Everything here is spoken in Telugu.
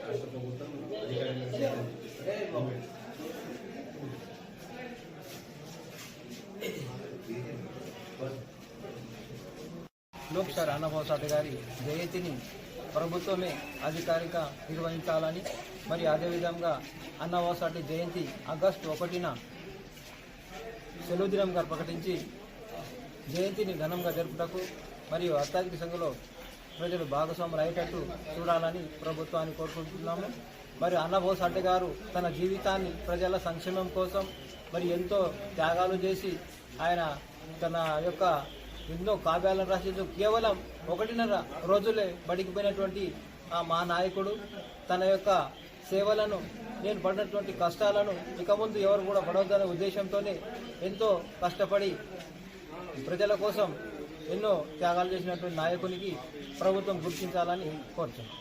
రాష్ట్ర ప్రభుత్వం అధికారంగా లోక్సార్ గారి జయంతిని ప్రభుత్వమే అధికారిక నిర్వహించాలని మరి అదేవిధంగా అన్నభవసాటి జయంతి ఆగస్టు ఒకటిన సెలవు దినంగా ప్రకటించి జయంతిని ఘనంగా జరుపుటకు మరియు అత్యధిక సంఖ్యలో ప్రజలు భాగస్వాములు అయ్యేటట్టు చూడాలని ప్రభుత్వాన్ని కోరుకుంటున్నాము. మరి అన్నభోసాటి గారు తన జీవితాన్ని ప్రజల సంక్షేమం కోసం మరి ఎంతో త్యాగాలు చేసి ఆయన తన యొక్క ఎన్నో కావ్యాలను రాసింది కేవలం ఒకటిన్నర రోజులే బడికి పోయినటువంటి ఆ మా నాయకుడు తన యొక్క సేవలను నేను పడినటువంటి కష్టాలను ఇక ముందు ఎవరు కూడా పడవద్దనే ఉద్దేశంతోనే ఎంతో కష్టపడి ప్రజల కోసం ఎన్నో త్యాగాలు చేసినటువంటి నాయకునికి ప్రభుత్వం గుర్తించాలని కోరుతున్నాం.